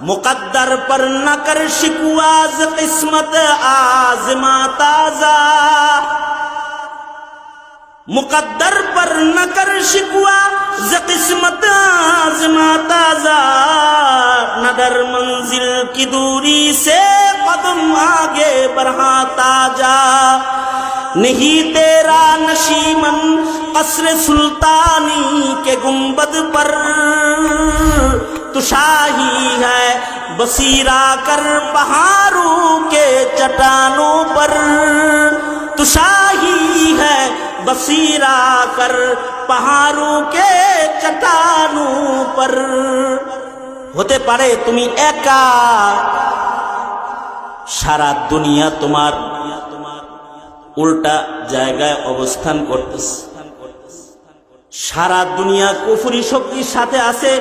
مقدر پر نہ کر شکواز قسمت آزما تازہ۔ مقدر پر نہ کر شکوا ز قسمت آزما تازہ۔ نگر منزل کی دوری سے قدم آگے بڑھاتا جا نہیں تیرا نشیمن قصر سلطانی کے گنبد پر۔ पर तू शाही है बसीरा कर पहाड़ों के चट्टानों पर तू शाही है बसीरा कर पहाड़ों के चट्टानों पर হতে পারে তুমি একা সারা দুনিয়া তোমার উল্টা জায়গায় অবস্থান করতেছে সারা দুনিয়া কুফুরি শক্তির সাথে আছে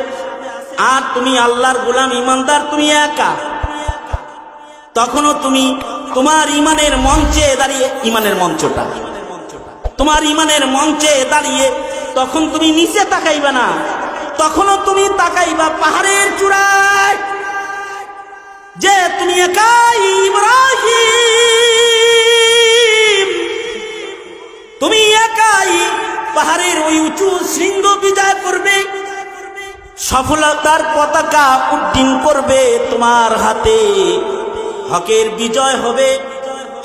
আর তুমি আল্লাহর গোলাম, ইমানদার, তুমি একা। তখনও তুমি তোমার ইমানের মঞ্চে দাঁড়িয়ে, ইমানের মঞ্চটা। তোমার ইমানের মঞ্চে দাঁড়িয়ে তখন তুমি নিচে তাকাইবা না। তখনও তুমি তাকাইবা পাহাড়ের চূড়ায়। যে তুমি একাই ইব্রাহিম। তুমি একাই পাহাড়ের ওই উঁচু শৃঙ্গ বিজয় করবে। সফলতার পতাকা উড্ডীন করবে তোমার হাতে। হকের বিজয় হবে,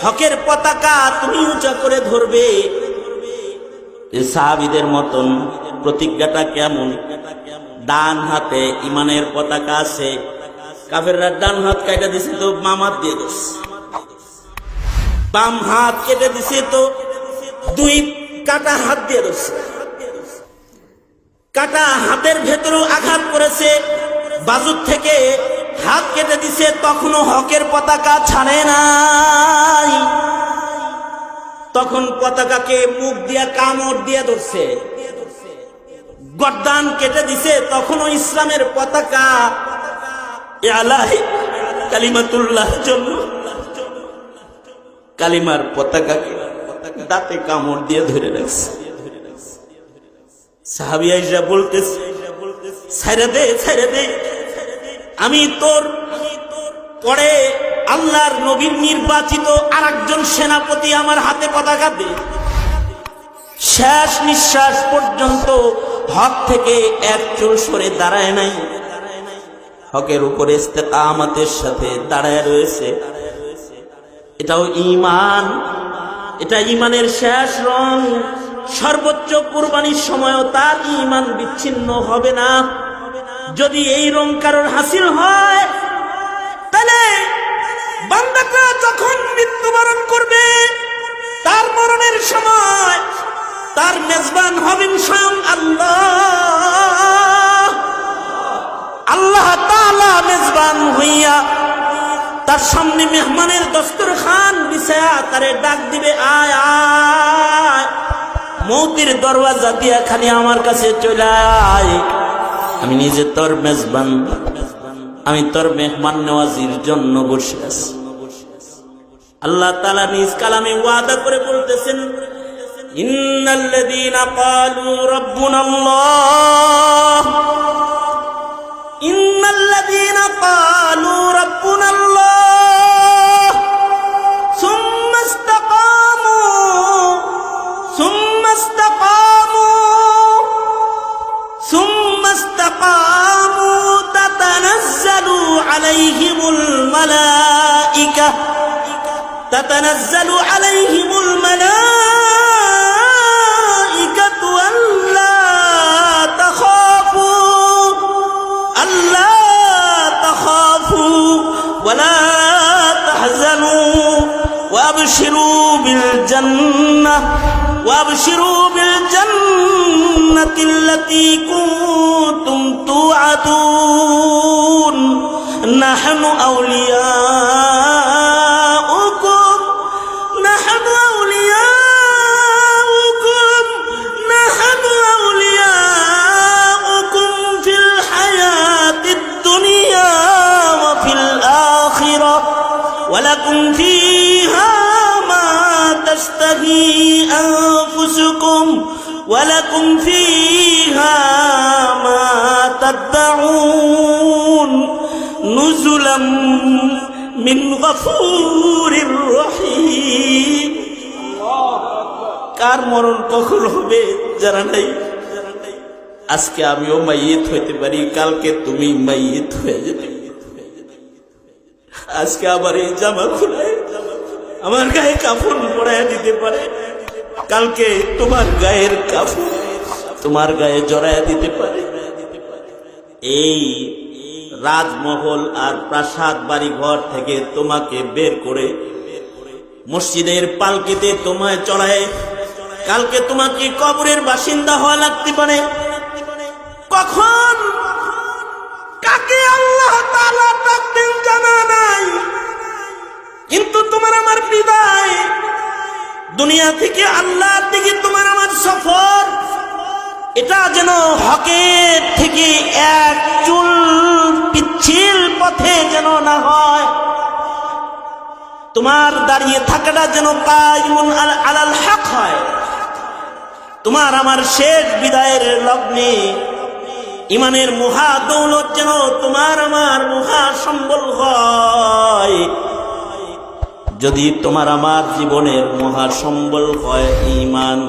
হকের পতাকা তুমি উঁচা করে ধরবে। সাহাবিদের মতন প্রতিজ্ঞাটা কেমন? ডান হাতে ইমানের পতাকা আছে, কাফেররা ডান হাত কেটে দিছে তো বাম হাত দিয়ে দিছে বাম হাত কেটে দিছে তো দুই কাটা হাত দিয়ে দিছে কাটা হাতের ভেতরেও আঘাত করেছে। বাজুর থেকে হাত কেটে দিছে তখনও হকের পতাকা ছাড়ে নাই। তখন পতাকাকে মুখ দিয়া কামড় দিয়ে ধরছে। গর্দান কেটে দিছে তখনও ইসলামের পতাকা কালিমাতুল্লাহ জন্য। কালিমার পতাকাকে দাঁতে কামড় দিয়ে ধরে রাখছে। বলতেছে দে দে। আমি তোর পরে আল্লাহর নবীর নির্বাচিত আর একজন সেনাপতি আমার হাতে পতাকা দে। শেষ নিঃশ্বাস পর্যন্ত হক থেকে এক চুল সরে দাঁড়ায় নাই। হকের উপরে আমাদের সাথে দাঁড়ায় রয়েছে। এটাও ইমান এটা ইমানের শেষ রং। সর্বোচ্চ কুরবানির সময়ও তার ইমান বিচ্ছিন্ন হবে না। যদি এই রং কারোর হাসিল হয়, তাহলে বান্দাটা যখন মৃত্যুবরণ করবে, তার মরণের সময় তার মেজবান হবেন স্বয়ং আল্লাহ আল্লাহ তাআলা মেজবান হইয়া তার সামনে মেহমানের দস্তর খান বিছায়া তারে ডাক দিবে, আয় আয়। মৌতির দরওয়াজা দিয়া খালি আমার কাছে চলে আমি নিজে তোর মেজবান, আমি তোর মেহমান নেওয়াজির জন্য বসে আছি। আল্লাহ তালা নিজ কালামে ওয়াদা করে বলতেছেন, ইন্নাল্লাযীনা ক্বালু রাব্বুনাল্লাহ, ইন্নাল্লাযীনা ক্বালু تتنزل عليهم الملائكة ألا تخافوا ألا تخافوا ولا تحزنوا. وأبشروا بالجنة وأبشروا بالجنة التي كنتم توعدون. نحن أولياؤكم ওয়ালাকুম ফিহা মা তাদাউন নুজুলাম মিন গফুরির রহিম। কার মরণ কখন হবে যারা নাই। আজকে আমিও মাইয়েত হইতে পারি, কালকে তুমি মাইয়েত হয়ে যেতে। আজকে আবার এই জামা খুলে আমার গায়ে কাপড় পরাইয়া দিতে পারে। কালকে তোমার গায়ের কাফন তোমার গায়ে জড়ায় দিতে পারে। এই রাজমহল আর প্রাসাদ বাড়ি ঘর থেকে তোমাকে বের করে মসজিদের পালকিতে তোমায় চড়ায়। কালকে তোমাকে কবরের বাসিন্দা হওয়া লাগতে পারে। কখন? কাকে আল্লাহ তাআলা ডাকতেন জানা নাই? কিন্তু তোমার আমার বিদায়। দুনিয়া থেকে আল্লাহর দিকে তোমার আমার সফর। এটা যেন হকের থেকে এক চুল পিচ্ছিল পথে যেন না হয়। তোমার দাঁড়িয়ে থাকাটা যেন আলাল হক হয়। তোমার আমার শেষ বিদায়ের লগ্নে ইমানের মহা দৌলত যেন তোমার আমার মহা সম্বল হয়। যদি তোমার আমার জীবনের মহা সম্বল হয় ইমান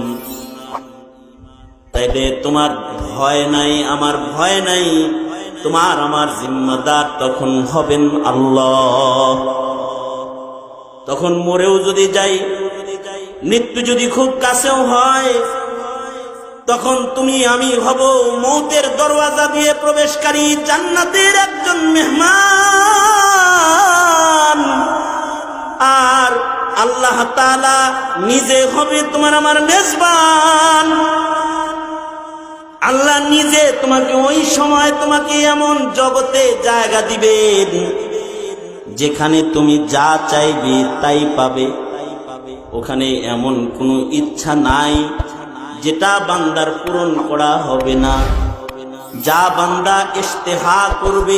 তাইলে তোমার ভয় নাই, আমার ভয় নাই। তোমার আমার জিম্মাদার তখন হবেন আল্লাহ। তখন মরেও যদি যাই, মৃত্যু যদি খুব কাছেও হয়, তখন তুমি আমি হব মৌতের দরওয়াজা দিয়ে প্রবেশকারী জান্নাতের একজন মেহমান। আর আল্লাহ তাআলা নিজে হবে তোমার আমার মেজবান। আল্লাহ নিজে তোমাকে ওই সময় তোমাকে এমন জগতে জায়গা দিবেন, যেখানে তুমি যা চাইবে তাই পাবে। ওখানে এমন কোনো ইচ্ছা নাই, যেটা বান্দার পূরণ করা হবে না। যা বান্দা ইস্তেহা করবে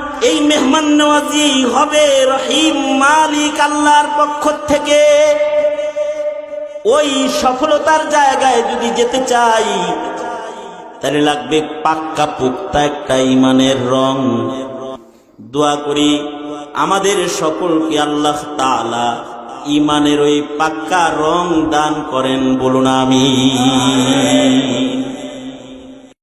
এই মেহমান নওয়াজি হবে রহিম মালিক আল্লাহর পক্ষ থেকে। ওই সফলতার জায়গায় যদি যেতে চাই, তাহলে লাগবে পাক্কা পুক্তা একটা ইমানের রং। দোয়া করি আমাদের সকলকে আল্লাহ তাআলা ইমানের ওই পাক্কা রং দান করেন বলুন আমি